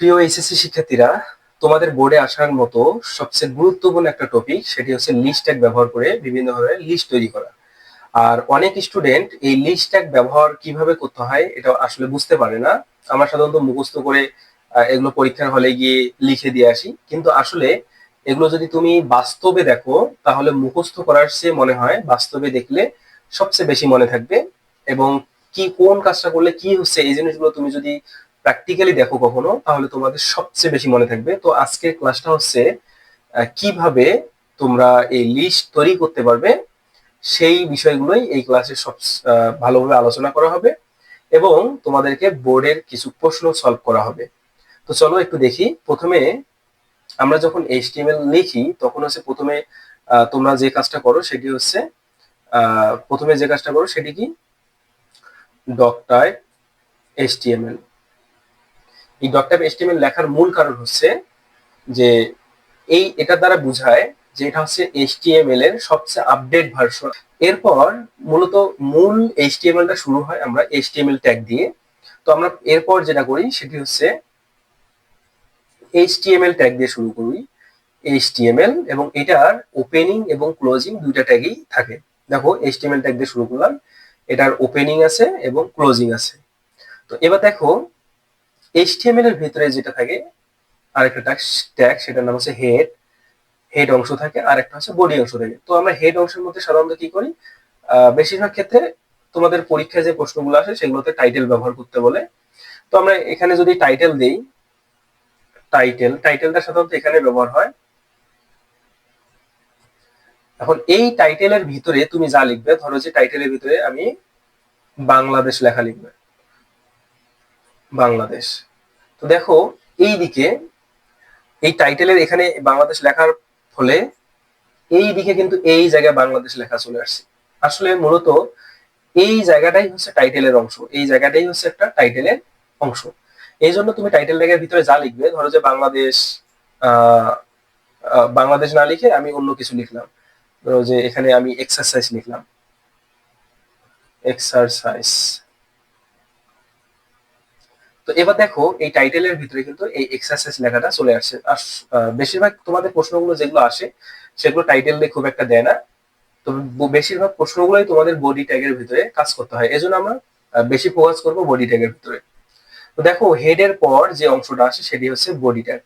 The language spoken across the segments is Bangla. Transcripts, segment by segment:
প্রিয় এইচএসসি শিক্ষার্থীরা, তোমাদের বোর্ডে আসার মতো সবচেয়ে গুরুত্বপূর্ণ একটা টপিক সেটি হচ্ছে লিস্ট ট্যাগ ব্যবহার করে বিভিন্ন ধরনের লিস্ট তৈরি করা। আর অনেক স্টুডেন্ট এই লিস্ট ট্যাগ ব্যবহার কীভাবে করতে হয় এটা আসলে বুঝতে পারে না। আমরা সাধারণত মুখস্থ করে এগুলো পরীক্ষার হলে গিয়ে লিখে দিয়ে আসি। কিন্তু আসলে এগুলো যদি তুমি বাস্তবে দেখো, তাহলে মুখস্থ করার চেয়ে মনে হয় বাস্তবে দেখলে সবচেয়ে বেশি মনে থাকবে। এবং কি কোন কাজটা করলে কি হচ্ছে, এই জিনিসগুলো তুমি যদি প্র্যাকটিক্যালি দেখো কখনো, তাহলে তোমাদের সবচেয়ে বেশি মনে থাকবে। তো আজকের ক্লাসটা হচ্ছে কীভাবে তোমরা এই লিস্ট তৈরি করতে পারবে, সেই বিষয়গুলোই এই ক্লাসে সব ভালোভাবে আলোচনা করা হবে এবং তোমাদেরকে বোর্ডের কিছু প্রশ্ন সলভ করা হবে। তো চলো একটু দেখি, প্রথমে আমরা যখন এইচটিএমএল লিখি, তখন হচ্ছে প্রথমে তোমরা যে কাজটা করো সেটি হচ্ছে প্রথমে যে কাজটা করো সেটি কি? ডক টাইপ এইচটিএমএল এই ডট টাইপ লেখার মূল কারণ হচ্ছে যে এই এটা দ্বারা বোঝায় যে এটা হচ্ছে এইচটিএমএল এর সবচেয়ে আপডেট ভার্সন এরপর মূলত মূল এইচটিএমএল টা শুরু হয় আমরা এইচটিএমএল ট্যাগ দিয়ে। তো আমরা এরপর যেটা করি সেটি হচ্ছে এইচটিএমএল ট্যাগ দিয়ে শুরু করি। এইচটিএমএল এবং এটার ওপেনিং এবং ক্লোজিং দুইটা ট্যাগই থাকে। দেখো এইচটিএমএল ট্যাগ দিয়ে শুরু করলাম, এটার ওপেনিং আছে এবং ক্লোজিং আছে। তো এবার দেখো এইচটিএমএল এর ভিতরে যেটা থাকে, আরেকটা ট্যাগ ট্যাগ সেটার নাম হচ্ছে হেড হেড অংশ থাকে আর একটা হচ্ছে বডি অংশ থাকে। তো আমরা হেড অংশের মধ্যে সাধারণত কি করি? বেশিরভাগ ক্ষেত্রে তোমাদের পরীক্ষায় যে প্রশ্নগুলো আসে, সেগুলোতে টাইটেল ব্যবহার করতে বলে। তো আমরা এখানে যদি টাইটেল দেই টাইটেল টাইটেলটা সাধারণত এখানে ব্যবহার হয়। এখন এই টাইটেলের ভিতরে তুমি যা লিখবে, ধরো যে টাইটেলের ভিতরে আমি বাংলাদেশ লেখা লিখবে। বাংলাদেশ। তো দেখো এই দিকে এই টাইটেলের এখানে বাংলাদেশ লেখার ফলে এই দিকে কিন্তু এই জায়গায় বাংলাদেশ লেখা চলে আসছে। আসলে মূলত এই জায়গাটাই হচ্ছে টাইটেলের অংশ, এই জায়গাটাই হচ্ছে একটা টাইটেলের অংশ। এই জন্য তুমি টাইটেল ট্যাগের ভিতরে যা লিখবে, ধরো যে বাংলাদেশ বাংলাদেশ না লিখে আমি অন্য কিছু লিখলাম। ধরো যে এখানে আমি এক্সারসাইজ লিখলাম। এক্সারসাইজ তো এবার দেখো, এই টাইটেলের ভিতরে কিন্তু এই এক্সারসাইজ লেখাটা চলে আসছে। আর বেশিরভাগ তোমাদের প্রশ্নগুলো যেগুলো আসে, সেগুলো টাইটেল দিয়ে খুব একটা দেয় না। তো বেশিরভাগ প্রশ্নগুলোই তোমাদের বডি ট্যাগের ভিতরে কাজ করতে হয়। এজন্য আমরা বেশি ফোকাস করব বডি ট্যাগের ভিতরে। তো দেখো হেডের পর যে অংশটা আসে, সেটি হচ্ছে বডি ট্যাগ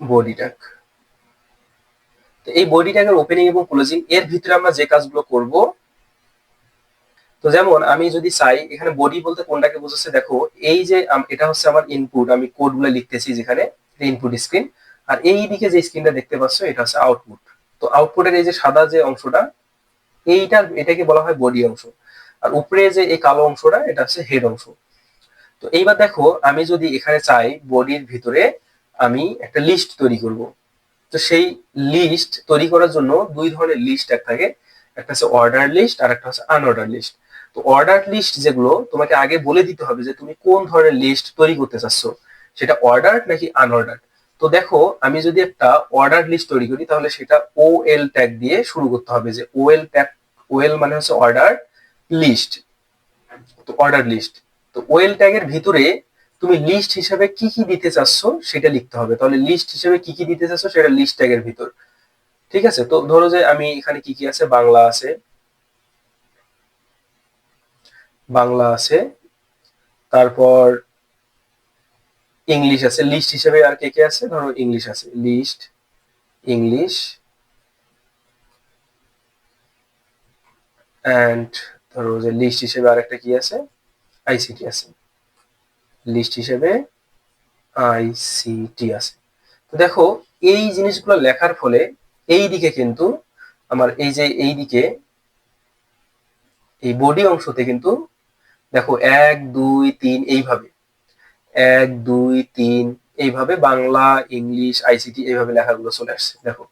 বডি ট্যাগ তো এই বডি ট্যাগের ওপেনিং এবং ক্লোজিং এর ভিতরে আমরা যে কাজগুলো করব তো যেমন আমি যদি চাই, এখানে বডি বলতে কোনটাকে বোঝাচ্ছে, দেখো, এই যে এটা হচ্ছে আমার ইনপুট আমি কোডগুলো লিখতেছি যেখানে ইনপুট স্ক্রিন আর এই দিকে যে স্ক্রিনটা দেখতে পাচ্ছ, এটা হচ্ছে আউটপুট তো আউটপুটের এই যে সাদা যে অংশটা এইটা এটাকে বলা হয় বডি অংশ। আর উপরে যে এই কালো অংশটা, এটা হচ্ছে হেড অংশ। তো এইবার দেখো, আমি যদি এখানে চাই বডির ভিতরে আমি একটা লিস্ট তৈরি করব। তো সেই লিস্ট তৈরি করার জন্য দুই ধরনের লিস্ট এক থাকে। একটা হচ্ছে অর্ডার লিস্ট আর একটা হচ্ছে আনঅর্ডার লিস্ট তো অর্ডার লিস্ট যেগুলো তোমাকে আগে বলে দিতে হবে যে তুমি কোন ধরনের লিস্ট তৈরি করতে চাচ্ছ, সেটা অর্ডার নাকি আনঅর্ডার তো দেখো, আমি যদি একটা অর্ডার লিস্ট তৈরি করি, তাহলে সেটা ও এল ট্যাগ দিয়ে শুরু করতে হবে যে ও এল ট্যাগ ওএল মানে হচ্ছে অর্ডার লিস্ট তো অর্ডার লিস্ট তো ওএল ট্যাগের ভিতরে তুমি লিস্ট হিসেবে কি কি দিতে চাচ্ছ, সেটা লিখতে হবে। তাহলে লিস্ট হিসেবে কি কি দিতে চাচ্ছ, সেটা লিস্ট ট্যাগের ভিতর। ঠিক আছে? তো ধরো যে আমি এখানে কি কি আছে? বাংলা আছে। বাংলা আছে। তারপর ইংলিশ আছে। লিস্ট হিসেবে আর কে কে আছে? ধরো ইংলিশ আছে। লিস্ট, ইংলিশ অ্যান্ড ধরো যে লিস্ট হিসেবে আরেকটা কি আছে? আইসিটি আছে। লিস্ট হিসেবে আইসিটি আছে। তো দেখো, এই জিনিসগুলো লেখার ফলে এই দিকে কিন্তু আমার এই যে এই দিকে, এই বডি অংশতে কিন্তু দেখো এক, দুই, তিন এইভাবে। এক, দুই, তিন এইভাবে বাংলা, ইংলিশ আইসিটি এইভাবে লেখাগুলো চলে আসছে, দেখো।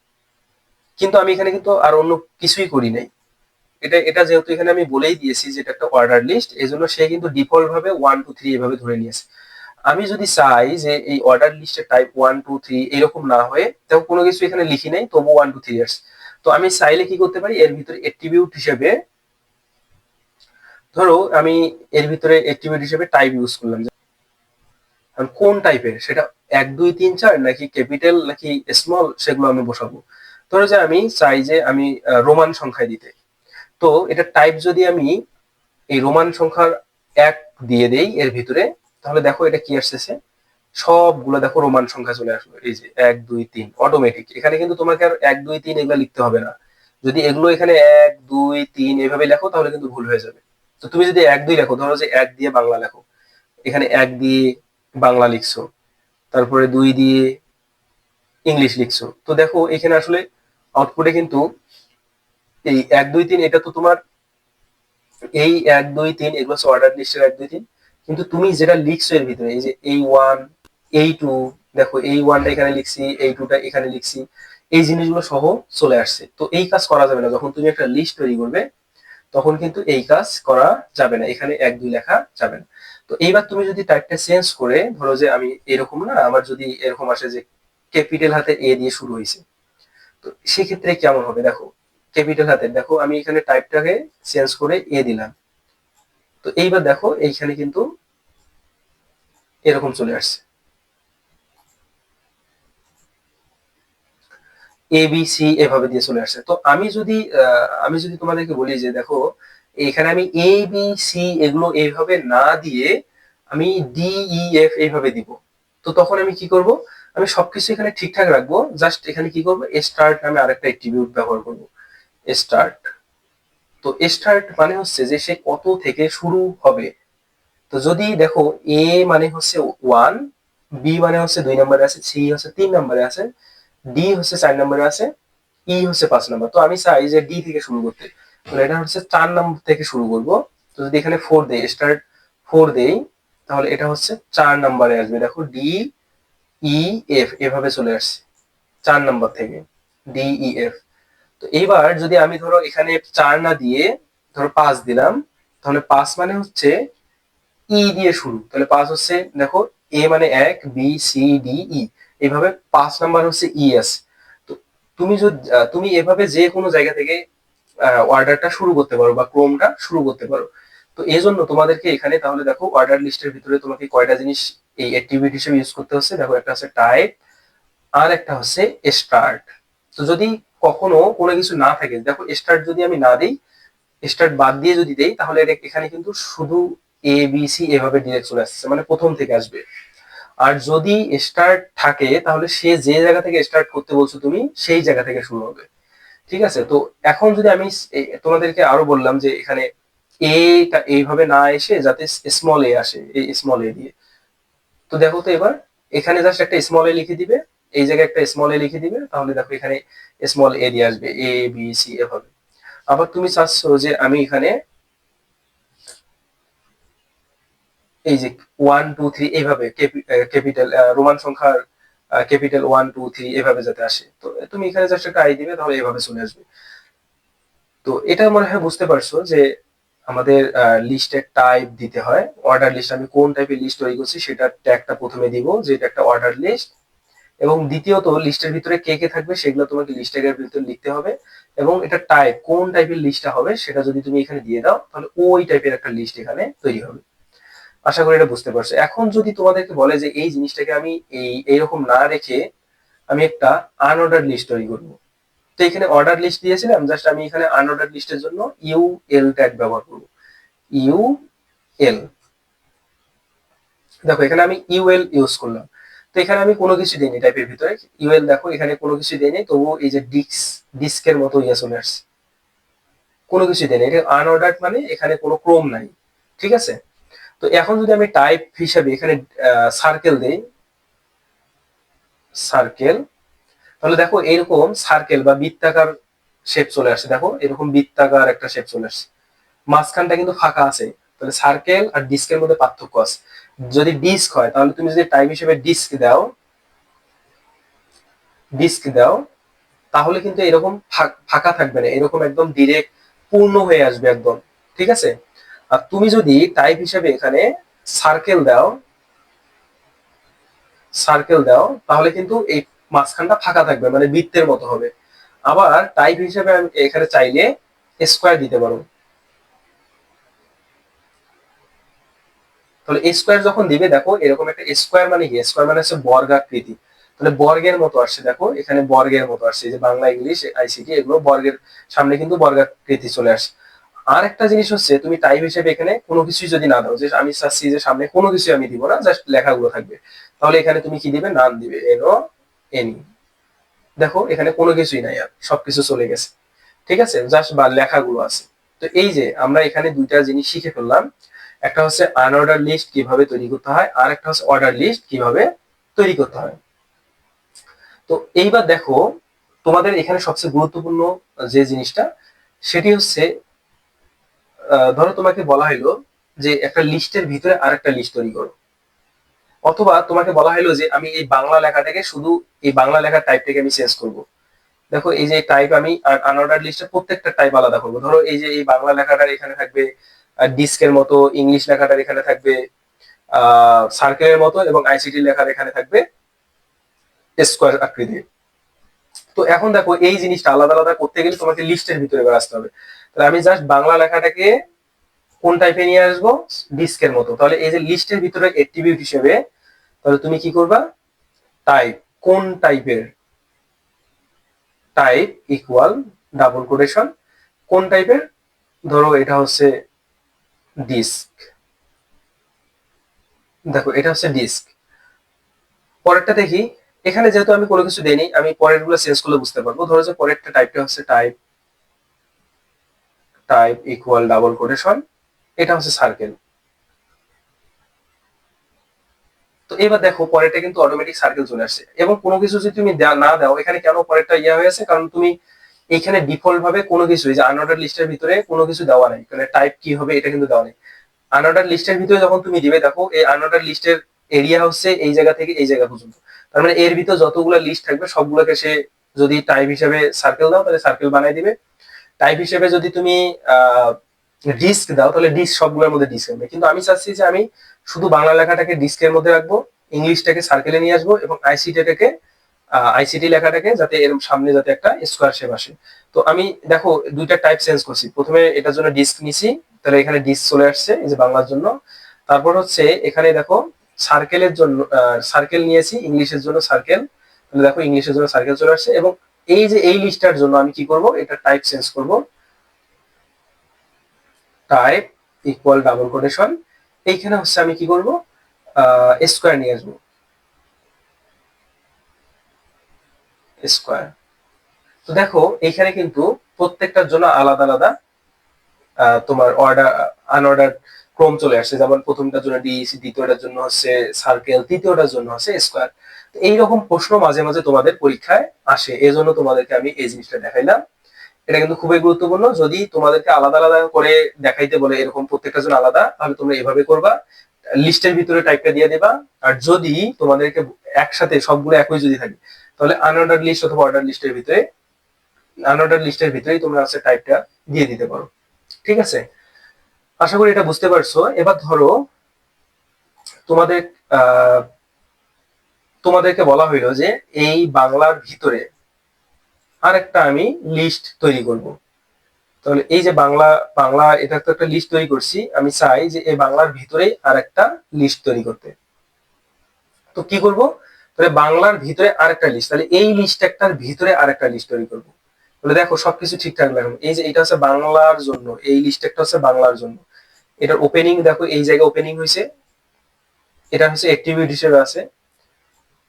কিন্তু আমি এখানে কিন্তু আর অন্য কিছুই করি নাই। এটা এটা যেহেতু এখানে আমি বলেই দিয়েছি যে এটা একটা অর্ডার লিস্ট এই জন্য সে কিন্তু ডিফল্ট ভাবে ওয়ান টু থ্রি এভাবে ধরে নিয়েছে। আমি যদি চাই যে এই অর্ডার লিস্টের টাইপ ওয়ান টু থ্রি এরকম না হয়ে, দেখো কোনো কিছু এখানে লিখি নাই তবু ওয়ান টু থ্রি আসছে তো আমি চাইলে কি করতে পারি, এর ভিতরে এট্রিবিউট হিসেবে ধরো, আমি এর ভিতরে অ্যাক্টিভিটি হিসেবে টাইপ ইউজ করলাম কোন টাইপের সেটা এক, দুই, তিন, চার, নাকি ক্যাপিটাল নাকি স্মল সেগুলো আমি বসাবো। ধরো যে আমি চাই যে আমি রোমান সংখ্যায় দিতে। তো এটা টাইপ যদি আমি এই রোমান সংখ্যার এক দিয়ে দেই এর ভিতরে, তাহলে দেখো এটা কি আসতেছে? সবগুলো দেখো রোমান সংখ্যা চলে আসবে এই যে এক, দুই, তিন অটোমেটিক এখানে কিন্তু তোমাকে আর এক, দুই, তিন এগুলো লিখতে হবে না। যদি এগুলো এখানে এক, দুই, তিন এভাবে লেখো, তাহলে কিন্তু ভুল হয়ে যাবে। তো তুমি যদি এক দুই লেখো, ধরো যে এক দিয়ে বাংলা লেখো, এখানে এক দিয়ে বাংলা লিখছো, তারপরে দুই দিয়ে ইংলিশ লিখছো, তো দেখো এখানে আসলে আউটপুটে কিন্তু এই এক দুই তিন, এটা তো তোমার এই এক দুই তিন, এগুলো অর্ডার লিস্টের এক দুই তিন, কিন্তু তুমি যেটা লিখছো এর ভিতরে, এই যে এই ওয়ান এই টু দেখো এই ওয়ানটা এখানে লিখছি এই টুটা এখানে লিখছি, এই জিনিসগুলো সহ চলে আসছে, তো এই কাজ করা যাবে না, যখন তুমি একটা লিস্ট তৈরি করবে তখন কিন্তু এই কাজ করা যাবে না, এখানে এক, দুই লেখা যাবে না। তো এইবার তুমি যদি টাইপটা চেঞ্জ করে ধরো যে আমি এরকম না, আমার যদি এরকম আসে যে ক্যাপিটাল হাতে এ দিয়ে শুরু হয়েছে, তো সেক্ষেত্রে কেমন হবে? দেখো ক্যাপিটাল হাতে, দেখো আমি এখানে টাইপটাকে চেঞ্জ করে এ দিলাম। তো এইবার দেখো এইখানে কিন্তু এরকম চলে আসছে। এ বি সি এভাবে দিয়ে চলে আসছে তো আমি যদি আমি যদি তোমাদেরকে বলি যে দেখো, এখানে আমি এ বি সি এগুলো এইভাবে না দিয়ে আমি ডি ই এফ এইভাবে দিব। তো তখন আমি কি করব? আমি সবকিছু এখানে ঠিকঠাক রাখব। জাস্ট এখানে কি করব? স্টার্ট নামে আরেকটা অ্যাট্রিবিউট ব্যবহার করব। স্টার্ট তো স্টার্ট মানে হচ্ছে যে সে কত থেকে শুরু হবে। তো যদি দেখো এ মানে হচ্ছে ওয়ান বি মানে হচ্ছে দুই নম্বরে আছে সি হচ্ছে তিন নম্বরে আছে। ডি হচ্ছে চার নম্বরে আছে ই হচ্ছে পাঁচ নম্বর তো আমি চাই যে ডি থেকে শুরু করতে। তাহলে এটা হচ্ছে চার নম্বর থেকে শুরু করব। তো যদি এখানে ফোর দেই স্টার্ট ফোর দেই, তাহলে এটা হচ্ছে চার নম্বরে আসবে। দেখো ডি ই এফ এভাবে চলে আসছে। চার নম্বর থেকে। ডি ই এফ তো এইবার যদি আমি ধরো এখানে চার না দিয়ে ধরো পাঁচ দিলাম, তাহলে পাঁচ মানে হচ্ছে ই দিয়ে শুরু। তাহলে পাঁচ হচ্ছে, দেখো এ মানে এক বি সি ডি ই এইভাবে পাঁচ নাম্বার হচ্ছে ইএস তো তুমি যদি তুমি এভাবে যে কোনো জায়গা থেকে অর্ডারটা শুরু করতে পারো বা ক্রমটা শুরু করতে পারো। তো এই জন্য তোমাদেরকে এখানে তাহলে দেখো অর্ডার লিস্টের ভিতরে তোমাকে কয়টা জিনিস এই অ্যাক্টিভিটি হিসেবে ইউজ করতে হচ্ছে। দেখো একটা হচ্ছে টাইপ আর একটা হচ্ছে স্টার্ট তো যদি কখনো কোনো কিছু না থাকে, দেখো স্টার্ট যদি আমি না দিই স্টার্ট বাদ দিয়ে যদি দেই, তাহলে এখানে কিন্তু শুধু এ বি সি এভাবে চলে আসছে মানে প্রথম থেকে আসবে। আর যদি স্টার্ট থাকে, তাহলে সে যে জায়গা থেকে স্টার্ট করতে বলছো তুমি, সেই জায়গা থেকে শুরু হবে। ঠিক আছে? তো এখন যদি আমি তোমাদেরকে আরও বললাম যে এখানে এটা এইভাবে না এসে যাতে স্মল এ আসে, এই স্মল এ দিয়ে। তো দেখো তো এবার, এখানে জাস্ট একটা স্মল এ লিখে দিবে, এই জায়গায় একটা স্মল এ লিখে দিবে, তাহলে দেখো এখানে স্মল এ দিয়ে আসবে এ বি সি এভাবে। আবার তুমি চাচ্ছ যে আমি এখানে এই যে ওয়ান টু থ্রি এইভাবে ক্যাপিটাল রোমান সংখ্যার ক্যাপিটাল ওয়ান টু থ্রি এভাবে যাতে আসে। তো তুমি এখানে জাস্ট একটা আই দিবে, তাহলে এভাবে চলে আসবে। তো এটা মনে হয় বুঝতে পারছ যে আমাদের লিস্টের টাইপ দিতে হয়। অর্ডার লিস্ট আমি কোন টাইপের লিস্ট তৈরি করছি সেটা ট্যাগটা প্রথমে দিব যে এটা একটা অর্ডার লিস্ট এবং দ্বিতীয়ত লিস্টের ভিতরে কে কে থাকবে সেগুলো তোমাকে লিস্ট ট্যাগের ভিতরে লিখতে হবে। এবং এটা টাইপ কোন টাইপের লিস্টটা হবে সেটা যদি তুমি এখানে দিয়ে দাও, তাহলে ওই টাইপের একটা লিস্ট এখানে তৈরি হবে। আশা করি এটা বুঝতে পারছ। এখন যদি তোমাদেরকে বলে যে এই জিনিসটাকে আমি এই, এইরকম না রেখে আমি একটা আনঅর্ডার লিস্ট তৈরি করব। তো এখানে অর্ডার লিস্ট দিয়েছিলাম জাস্ট আমি এখানে আনঅর্ডার লিস্টের জন্য ইউ এল ট্যাগ ব্যবহার করব। ইউ এল দেখো, এখানে আমি ইউএল ইউজ করলাম। তো এখানে আমি কোনো কিছু দিইনি টাইপের ভিতরে। ইউএল দেখো, এখানে কোনো কিছু দিইনি, তবুও এই যে ডিস্ক ডিস্কের মতো ইয়ে চলে আসছে। কোনো কিছু দেয়নি এটা আনঅর্ডার মানে এখানে কোনো ক্রোম নাই। ঠিক আছে? তো এখন যদি আমি টাইপ হিসাবে এখানে সার্কেল দেই সার্কেল তাহলে দেখো এরকম সার্কেল বা বৃত্তাকার শেপ চলে আসছে। দেখো এরকম বৃত্তাকার একটা শেপ চলে আসছে। মাঝখানটা কিন্তু ফাঁকা আছে, তাহলে সার্কেল আর ডিস্কের মধ্যে পার্থক্য আছে। যদি ডিস্ক হয়, তাহলে তুমি যদি টাইপ হিসেবে ডিস্ক দাও ডিস্ক দাও, তাহলে কিন্তু এরকম ফাঁক- থাকবে না। এরকম একদম ডিরেক্ট পূর্ণ হয়ে আসবে একদম। ঠিক আছে? আর তুমি যদি টাইপ হিসেবে এখানে সার্কেল দাও সার্কেল দাও, তাহলে কিন্তু এই মাঝখানটা ফাঁকা থাকবে মানে বৃত্তের মতো হবে। আবার টাইপ হিসেবে আমি এখানে চাইলে স্কোয়ার দিতে পারো। তাহলে স্কোয়ার যখন দিবে, দেখো, এরকম একটা স্কোয়ার মানে কি? স্কোয়ার মানে হচ্ছে বর্গাকৃতি। তাহলে বর্গের মতো আসছে, দেখো, এখানে বর্গের মতো আসছে যে বাংলা, ইংলিশ, আইসিটি, এগুলো বর্গের সামনে কিন্তু বর্গাকৃতি চলে আসছে আর একটা জিনিস হচ্ছে, তুমি টাইপ হিসেবে এখানে কোনো কিছুই যদি না দাও, যে আমি চাচ্ছি যে সামনে কোনো কিছু আমি দিব না জাস্ট লেখাগুলো থাকবে। তাহলে এখানে তুমি কি দিবে? নাম দিবে। এনো এনি দেখো, এখানে কোনো কিছুই নাই আর, সবকিছু চলে গেছে। ঠিক আছে? জাস্ট বা লেখাগুলো আছে। তো এই যে আমরা এখানে দুইটা জিনিস শিখে ফেললাম, একটা হচ্ছে আনঅর্ডার লিস্ট কীভাবে তৈরি করতে হয়, আর একটা হচ্ছে অর্ডার লিস্ট কীভাবে তৈরি করতে হয়। তো এইবার দেখো, তোমাদের এখানে সবচেয়ে গুরুত্বপূর্ণ যে জিনিসটা, সেটি হচ্ছে ধরো তোমাকে বলা হলো যে একটা লিস্টের ভিতরে আরেকটা লিস্ট তৈরি করো। অথবা তোমাকে বলা হলো যে আমি এই বাংলা লেখাটাকে শুধু এই বাংলা লেখার টাইপটাকে আমি চেঞ্জ করব। দেখো এই যে টাইপ আমি আনঅর্ডার লিস্টের প্রত্যেকটা টাইপ আলাদা করব। ধরো এই যে এই বাংলা লেখাটার এখানে থাকবে ডিস্কের মতো ইংলিশ লেখাটার এখানে থাকবে, আহ সার্কেলের মতো এবং আইসিটি লেখার এখানে থাকবে স্কোয়ার আকৃতি তো এখন দেখো এই জিনিসটা আলাদা আলাদা করতে গেলে তোমাকে লিস্টের ভিতরে আসতে হবে। তাহলে আমি জাস্ট বাংলা লেখাটাকে কোন টাইপে নিয়ে আসব? ডিস্কের মতো। তাহলে এই যে লিস্টের ভিতরে অ্যাট্রিবিউট হিসেবে, তাহলে তুমি কি করবা? টাইপ কোন টাইপের টাইপ ইকুয়াল ডাবল কোটেশন কোন টাইপের ধরো এটা হচ্ছে ডিস্ক দেখো, এটা হচ্ছে ডিস্ক পরেরটা দেখি। এখানে যেহেতু আমি কোনো কিছু দেইনি, আমি পরেরগুলো চেঞ্জ করলে বুঝতে পারব। ধরো যে পরেরটা টাইপটা হচ্ছে type type equal double quotation এটা হচ্ছে সার্কেল তো এবার দেখো পরেরটা কিন্তু অটোমেটিক সার্কেল চলে আসছে। এবং কোনো কিছু যদি তুমি না দাও, এখানে কেন পরেরটা ইয়া হয়েছে কারণ তুমি এখানে ডিফল্ট ভাবে কোনো কিছু যে আনঅর্ডার লিস্টের ভিতরে কোনো কিছু দেওয়া নাই। মানে টাইপ কি হবে এটা কিন্তু দেওয়া নেই। আনঅর্ডার লিস্টের ভিতরে যখন তুমি দিবে, দেখো এই আনঅর্ডার লিস্টের এরিয়া হচ্ছে এই জায়গা থেকে এই জায়গা পর্যন্ত। তার মানে এর ভিতর যতগুলো লিস্ট থাকবে, সবগুলোকে সে যদি টাইপ হিসেবে সার্কেল দাও, তাহলে সার্কেল বানাই দিবে। টাইপ হিসেবে যদি তুমি ডিস্ক দাও, তাহলে ডিস্ক সবগুলোর মধ্যে ডিস্ক হবে কিন্তু আমি চাচ্ছি যে আমি শুধু বাংলা লেখাটাকে ডিস্কের মধ্যে রাখব ইংলিশটাকে সার্কেলে নিয়ে আসব এবং আইসিটিটাকে আইসিটি লেখাটাকে যাতে এর সামনে যাতে একটা স্কোয়ার শেপ আসে। তো আমি দেখো, দুইটা টাইপ চেঞ্জ করছি। প্রথমে এটার জন্য ডিস্ক নিছি, তাহলে এখানে ডিস্ক চলে আসছে, এই যে বাংলার জন্য। তারপর হচ্ছে এখানে দেখো সার্কেলের জন্য সার্কেল নিয়েছি ইংলিশের জন্য সার্কেল তাহলে দেখো ইংলিশের জন্য সার্কেল চলে আসছে এবং এই যে এই লিস্টটার জন্য আমি কি করব? এটা টাইপ চেঞ্জ করব। টাইপ ইকুয়াল ডাবল কোটেশন এইখানে হচ্ছে আমি কি করব? স্কোয়ার নিয়ে আসব। স্কোয়ার তো দেখো এখানে কিন্তু প্রত্যেকটার জন্য আলাদা আলাদা তোমার অর্ডার আনঅর্ডার ক্রম চলে আসছে, যেমন প্রথমটার জন্য ডিএসি দ্বিতীয়টার জন্য হচ্ছে সার্কেল তৃতীয়টার জন্য হচ্ছে স্কোয়ার তো এইরকম প্রশ্ন মাঝে মাঝে তোমাদের পরীক্ষায় আসে এই জন্য তোমাদেরকে আমি এই জিনিসটা দেখাইলাম। এটা কিন্তু খুবই গুরুত্বপূর্ণ। যদি তোমাদেরকে আলাদা আলাদা করে দেখাইতে বলে এরকম প্রত্যেকটা জন আলাদা, তাহলে তোমরা এভাবে করবা। লিস্টের ভিতরে টাইপটা দিয়ে দেবা। আর যদি তোমাদেরকে একসাথে সবগুলো একই যদি থাকে, তাহলে আনঅর্ডার লিস্ট অথবা অর্ডার লিস্টের ভিতরে আনঅর্ডার লিস্টের ভিতরেই তোমরা আছে টাইপটা দিয়ে দিতে পারো। ঠিক আছে? আশা করি এটা বুঝতে পারছ। এবার ধরো, তোমাদের তোমাদেরকে বলা হইল যে এই বাংলার ভিতরে আরেকটা আমি লিস্ট তৈরি করব। তাহলে এই যে বাংলা বাংলা, এটা তো একটা লিস্ট তৈরি করছি। আমি চাই যে এই বাংলার ভিতরেই আরেকটা লিস্ট তৈরি করতে। তো কি করব? তাহলে বাংলার ভিতরে আরেকটা লিস্ট তাহলে এই লিস্ট একটার ভিতরে আরেকটা লিস্ট তৈরি করব। তাহলে দেখো সবকিছু ঠিকঠাক লাগবে। এই যে এটা হচ্ছে বাংলার জন্য, এই লিস্ট একটা হচ্ছে বাংলার জন্য। এটার ওপেনিং দেখো এই জায়গায় ওপেনিং হয়েছে। এটা হচ্ছে অ্যাক্টিভিটি হিসেবে আছে।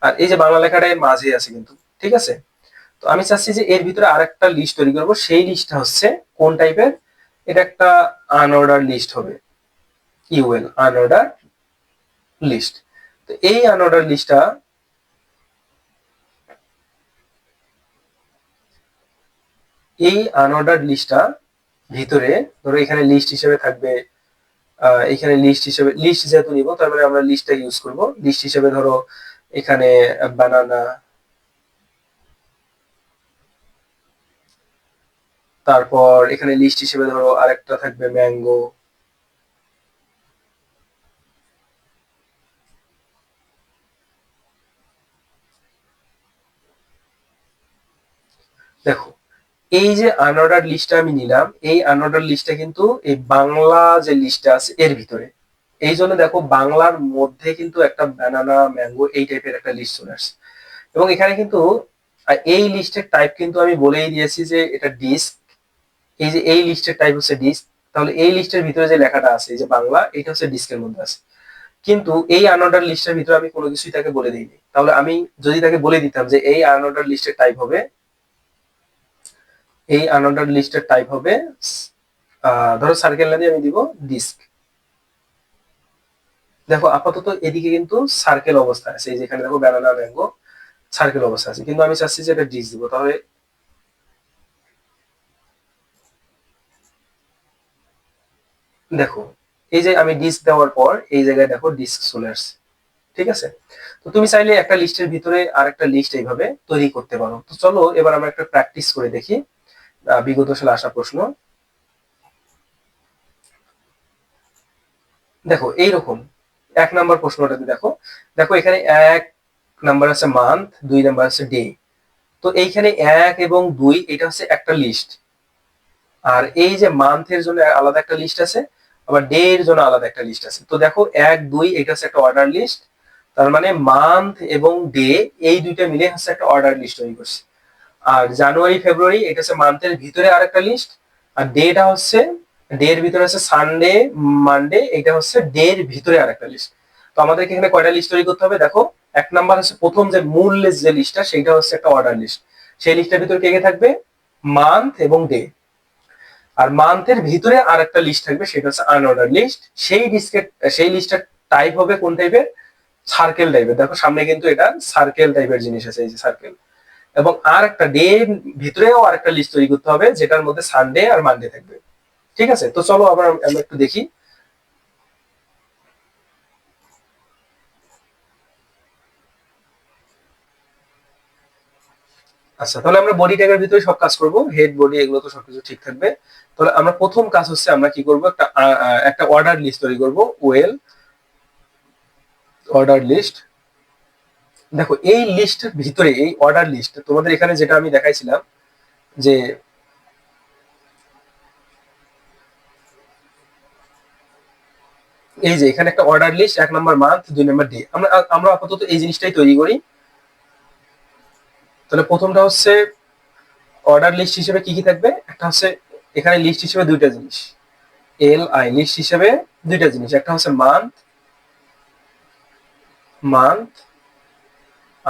আর এই যে বাংলা লেখাটা এর মাঝে আছে কিন্তু, ঠিক আছে? তো আমি চাচ্ছি যে এর ভিতরে আরেকটা লিস্ট তৈরি করব। সেই লিস্টটা হচ্ছে কোন টাইপের এটা একটা আনঅর্ডার লিস্ট হবে। ইউএল আনঅর্ডার লিস্ট তো এই আনঅর্ডার লিস্টটা এই আনঅর্ডার লিস্টটা ভিতরে, ধরো এখানে লিস্ট হিসেবে থাকবে এখানে লিস্ট হিসেবে লিস্ট যেহেতু নিব, তার মানে আমরা লিস্টটা ইউজ করব। লিস্ট হিসেবে ধরো, এখানে বানানা তারপর এখানে লিস্ট হিসেবে ধরো আরেকটা থাকবে ম্যাঙ্গো দেখো এই যে আনঅর্ডার লিস্টটা আমি নিলাম, এই আনঅর্ডার লিস্টটা কিন্তু এই বাংলা যে লিস্টটা আছে, এর ভিতরে। এই জন্য দেখো বাংলার মধ্যে কিন্তু একটা ব্যানানা ম্যাঙ্গো এই টাইপের একটা লিস্ট চলে আসছে। এবং এখানে কিন্তু এই লিস্টের টাইপ কিন্তু আমি বলেই দিয়েছি যে এটা ডিস্ক এই যে এই লিস্টের টাইপ হচ্ছে ডিস্ক তাহলে এই লিস্টের ভিতরে যে লেখাটা আছে যে বাংলা, এটা হচ্ছে ডিস্কের মধ্যে আছে। কিন্তু এই আনঅর্ডার লিস্টের ভিতরে আমি কোনো কিছুই তাকে বলে দিইনি। তাহলে আমি যদি তাকে বলে দিতাম যে এই আনঅর্ডার লিস্টের টাইপ হবে এই আনঅর্ডার লিস্টের টাইপ হবে ধরো সার্কেল না আমি দিব ডিস্ক দেখো, আপাতত এদিকে কিন্তু সার্কেল অবস্থা আছে যেখানে দেখো ব্যানানা ম্যাঙ্গো সার্কেল অবস্থা আছে। কিন্তু আমি চাচ্ছি যে এটা ডিস্ক দিব, তাহলে দেখো, এই যে আমি ডিস্ক দেওয়ার পর এই জায়গায় দেখো ডিস্ক চলে আসছে, ঠিক আছে? তো তুমি চাইলে একটা লিস্টের ভিতরে আর একটা লিস্ট এইভাবে তৈরি করতে পারো। তো চলো, এবার আমরা একটা প্র্যাকটিস করে দেখি। বিগত সালে আসা প্রশ্ন। দেখো, এইরকম। এক নাম্বার প্রশ্নটাতে দেখো দেখো এখানে এক নাম্বার আছে মান্থ দুই নাম্বার আছে ডে তো এইখানে এক এবং দুই, এটা হচ্ছে একটা লিস্ট আর এই যে মান্থের জন্য আলাদা একটা লিস্ট আছে, আবার ডে এর জন্য আলাদা একটা লিস্ট আছে। তো দেখো, এক, দুই, এটা হচ্ছে একটা অর্ডার লিস্ট তার মানে মান্থ এবং ডে এই দুইটা মিলে হচ্ছে একটা অর্ডার লিস্ট তৈরি করছে। আর জানুয়ারি, ফেব্রুয়ারি, এটা হচ্ছে মান্থের ভিতরে আরেকটা লিস্ট আর ডেটা হচ্ছে ডে এর ভিতরে হচ্ছে সানডে মানডে এটা হচ্ছে ডে এর ভিতরে আরেকটা লিস্ট তো আমাদেরকে এখানে কয়টা লিস্ট তৈরি করতে হবে? দেখো, এক নাম্বার হচ্ছে প্রথম যে মূল লিস্ট যে লিস্টটা সেইটা হচ্ছে একটা অর্ডার লিস্ট সেই লিস্টের ভিতরে কে কে থাকবে? মান্থ এবং ডে আর মান্থের ভিতরে আর একটা লিস্ট থাকবে, সেটা হচ্ছে আনঅর্ডার লিস্ট সেই লিস্টের সেই লিস্টের টাইপ হবে কোন টাইপের সার্কেল টাইপের দেখো, সামনে কিন্তু এটা সার্কেল টাইপের জিনিস আছে, এই যে সার্কেল এবং আর একটা ডে ভিতরেও আর একটা লিস্ট তৈরি করতে হবে, যেটার মধ্যে সানডে আর মানডে থাকবে। ঠিক আছে? তো চলো আবার আমরা একটু দেখি। আচ্ছা তাহলে আমরা বডি ট্যাগের ভিতরে সব কাজ করব। হেড বডি এগুলো তো সবকিছু ঠিক থাকবে। তাহলে আমরা প্রথম কাজ হচ্ছে আমরা কি করব? একটা একটা অর্ডার লিস্ট তৈরি করব। ওয়েল অর্ডার লিস্ট দেখো, এই লিস্টের ভিতরে, এই অর্ডার লিস্ট তোমাদের এখানে যেটা আমি দেখাইছিলাম, যে এই যে এখানে একটা অর্ডার লিস্ট এক নম্বর মান্থ দুই নম্বর ডে আমরা আমরা আপাতত এই জিনিসটাই তৈরি করি। তাহলে প্রথমটা হচ্ছে অর্ডার লিস্ট হিসেবে কি কি থাকবে? একটা হচ্ছে এখানে লিস্ট হিসেবে দুইটা জিনিস। এল আই লিস্ট হিসেবে দুইটা জিনিস। একটা হচ্ছে মান্থ মান্থ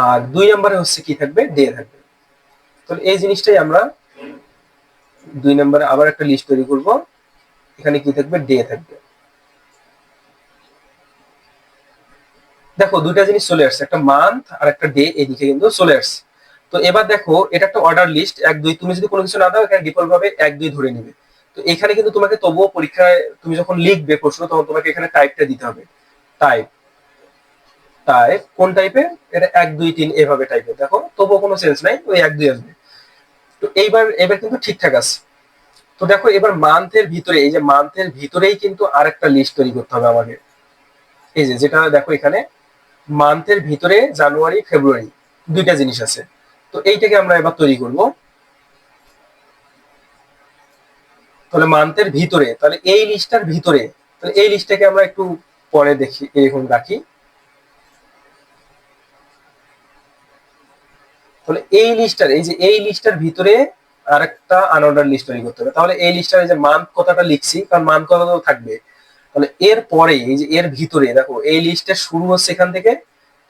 আর দুই নম্বরে হচ্ছে কি থাকবে? ডে থাকবে। তাহলে এই জিনিসটাই আমরা দুই নম্বরে আবার একটা লিস্ট তৈরি করব। এখানে কি থাকবে? ডে থাকবে। দেখো, দুইটা জিনিস চলে আসছে, একটা মান্থ আর একটা ডে এদিকে কিন্তু চলে আসছে। তো এবার দেখো, এটা একটা অর্ডার লিস্ট এক, দুই, তুমি যদি কোনো কিছু না দাও, এখানে ডিফল্ট ভাবে এক, দুই ধরে নিবে। তো এখানে কিন্তু তোমাকে তবুও পরীক্ষায়, তুমি যখন লিখবে প্রশ্ন, তখন তোমাকে এখানে টাইপটা দিতে হবে। টাইপ টাইপ কোন টাইপের এটা এক, দুই, তিন এভাবে দেখো? তবুও কোনো সেন্স নাই, ওই এক, দুই আসবে। তো এইবার, এবার কিন্তু ঠিকঠাক আছে। তো দেখো, এবার মান্থের ভিতরে, এই যে মান্থের ভিতরেই কিন্তু লিস্ট তৈরি করতে হবে আমাকে। এই যে, যেটা দেখো এখানে মান্থের ভিতরে জানুয়ারি, ফেব্রুয়ারি, দুইটা জিনিস আছে। তো এইটাকে আমরা এবার তৈরি করব। তাহলে মান্থের ভিতরে, তাহলে এই লিস্টটার ভিতরে, তাহলে এই লিস্টটাকে আমরা একটু পরে দেখি, এরকম রাখি। তাহলে এই লিস্টটার এই যে এই লিস্টটার ভিতরে আরেকটা আনঅর্ডার লিস্ট তৈরি করতে হবে। তাহলে এই লিস্টটার এই যে মান্থ কথাটা লিখছি, কারণ মান্থ কথা তো থাকবে। তাহলে এর পরে, এই যে এর ভিতরে, দেখো, এই লিস্টের শুরু হচ্ছে এখান থেকে,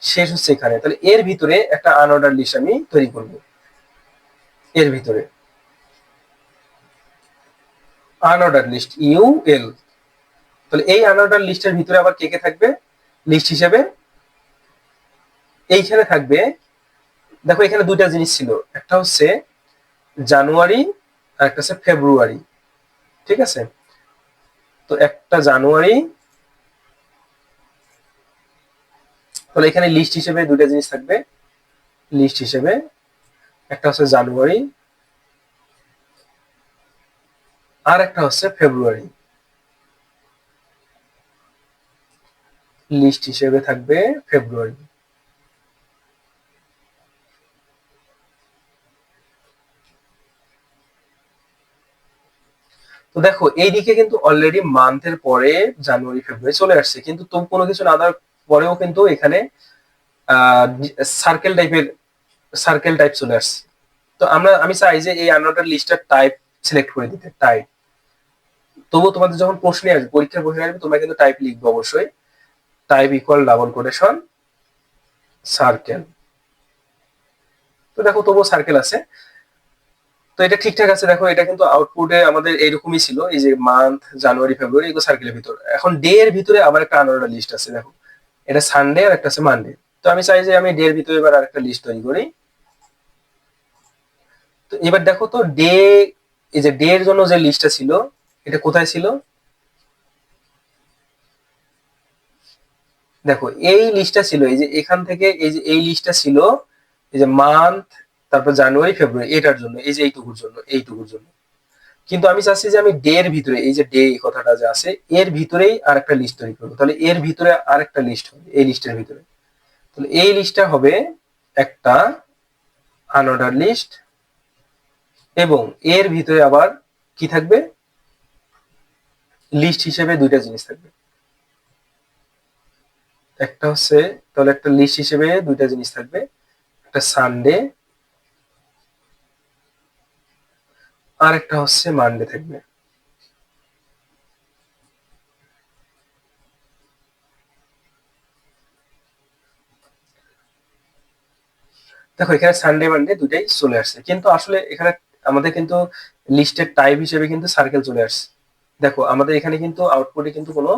শেষ হচ্ছে এখানে। তাহলে এর ভিতরে একটা আনঅর্ডার লিস্ট আমি তৈরি করব। এর ভিতরে। আনঅর্ডার লিস্ট ইউ এল তাহলে এই আনঅর্ডার লিস্টের ভিতরে আবার কে কে থাকবে? লিস্ট হিসেবে, এইখানে থাকবে দেখো, এখানে দুইটা জিনিস ছিল। একটা হচ্ছে জানুয়ারি আর একটা হচ্ছে ফেব্রুয়ারি। ঠিক আছে? তো একটা জানুয়ারি, তাহলে এখানে লিস্ট হিসেবে দুইটা জিনিস থাকবে। লিস্ট হিসেবে একটা হচ্ছে জানুয়ারি আর একটা হচ্ছে ফেব্রুয়ারি। লিস্ট হিসেবে থাকবে ফেব্রুয়ারি। তো দেখো এইদিকে কিন্তু অলরেডি মান্থের পরে জানুয়ারি ফেব্রুয়ারি চলে আসছে। কিন্তু তো কোনো কিছু না দেওয়ার পরেও কিন্তু এখানে সার্কেল টাইপের সার্কেল টাইপ চলে আসছে। তো আমরা, আমি চাই যে এই আনঅর্ডার লিস্টের টাইপ সিলেক্ট করে দিতে টাইপ তবু তোমাদের যখন প্রশ্নে আসবে পরীক্ষার প্রশ্নে আসবে, তোমরা কিন্তু টাইপ লিখবে অবশ্যই। Type equal double quotation circle তো দেখো, তবুও সার্কেল আছে। তো এটা ঠিকঠাক আছে। দেখো, এটা কিন্তু আউটপুটে আমাদের এইরকমই ছিল। এই যে মান্থ জানুয়ারি ফেব্রুয়ারি এগুলো সার্কেলের ভিতর। এখন ডে এর ভিতরে আবার একটা আনঅর্ডার লিস্ট আছে, দেখো। এটা সানডে আর একটা আছে মানডে তো আমি চাই যে আমি ডে এর ভিতরে এবার আরেকটা লিস্ট তৈরি করি। তো এবার দেখো তো ডে এই যে ডে এর জন্য যে লিস্টটা ছিল, এটা কোথায় ছিল? দেখো, এই লিস্টটা ছিল, এই যে এখান থেকে এই যে এই লিস্টটা ছিল, এই যে মান্থ তারপর জানুয়ারি, ফেব্রুয়ারি, এটার জন্য, এই যে এইটুকুর জন্য এইটুকুর জন্য। কিন্তু আমি চাচ্ছি যে আমি ডে এর ভিতরে, এই যে ডে কথাটা যে আছে, এর ভিতরেই আরেকটা লিস্ট তৈরি করব। তাহলে এর ভিতরে আরেকটা লিস্ট হবে, এই লিস্টের ভিতরে। তাহলে এই লিস্টটা হবে একটা আনঅর্ডার লিস্ট এবং এর ভিতরে আবার কি থাকবে? লিস্ট হিসেবে দুইটা জিনিস থাকবে। একটা হচ্ছে, তাহলে একটা লিস্ট হিসেবে দুইটা জিনিস থাকবে। একটা সানডে আর একটা হচ্ছে মানডে থাকবে। দেখো, এখানে সানডে মানডে দুটাই চলে আসছে। কিন্তু আসলে এখানে আমাদের কিন্তু লিস্টের টাইপ হিসেবে কিন্তু সার্কেল চলে আসছে। দেখো, আমাদের এখানে কিন্তু আউটপুটে কিন্তু কোনো,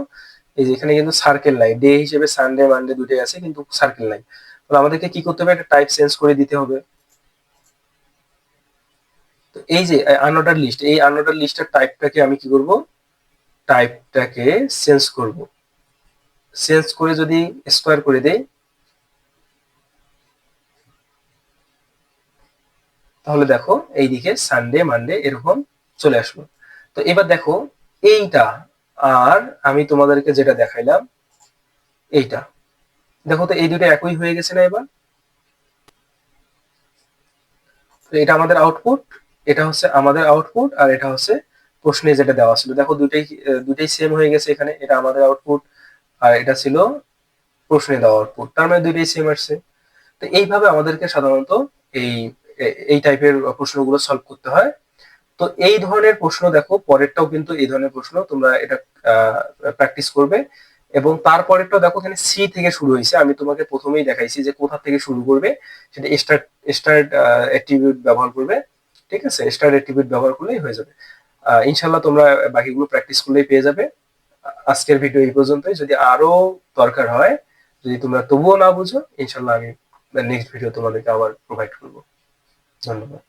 এই যে এখানে কিন্তু সার্কেল নাই। ডে হিসেবে সানডে মানডে দুটাই আছে, কিন্তু সার্কেল নাই। তাহলে আমাদেরকে কি করতে হবে? একটা টাইপ চেঞ্জ করে দিতে হবে। এই যে আনঅর্ডার লিস্ট এই আনঅর্ডার লিস্টের টাইপটাকে আমি কি করব? টাইপটাকে চেঞ্জ করব। চেঞ্জ করে যদি স্কোয়ার করে দেই, তাহলে দেখো এইদিকে সানডে মানডে এরকম চলে আসলো। তো এবার দেখো, এইটা আর আমি তোমাদেরকে যেটা দেখাইলাম, এইটা। দেখো তো এই দুটো একই হয়ে গেছে না এবার? তো এটা আমাদের আউটপুট এটা হচ্ছে আমাদের আউটপুট আর এটা হচ্ছে প্রশ্নে যেটা দেওয়া ছিল। দেখো দুটাই দুটাই সেম হয়ে গেছে এখানে। এটা আমাদের আউটপুট আর এটা ছিল প্রশ্নে দেওয়া আউটপুট তার মানে দুইটাই সেম আসছে। তো এইভাবে আমাদেরকে সাধারণত এই এই টাইপের প্রশ্নগুলো সলভ করতে হয়। তো এই ধরনের প্রশ্ন দেখো, পরেরটাও কিন্তু এই ধরনের প্রশ্ন, তোমরা এটা প্র্যাকটিস করবে। এবং তারপরেরটাও দেখো এখানে সি থেকে শুরু হয়েছে। আমি তোমাকে প্রথমেই দেখাইছি যে কোথা থেকে শুরু করবে, সেটা স্টার্ট স্টার্ট অ্যাট্রিবিউট ব্যবহার করবে। ঠিক আছে? স্টার্ট টিপিট ব্যবহার করলেই হয়ে যাবে। ইনশাল্লাহ তোমরা বাকিগুলো প্র্যাকটিস করলেই পেয়ে যাবে। আজকের ভিডিও এই পর্যন্তই। যদি আরও দরকার হয়, যদি তোমরা তবুও না বুঝো ইনশাল্লাহ আমি নেক্সট ভিডিও তোমাদেরকে আবার প্রোভাইড করব। ধন্যবাদ।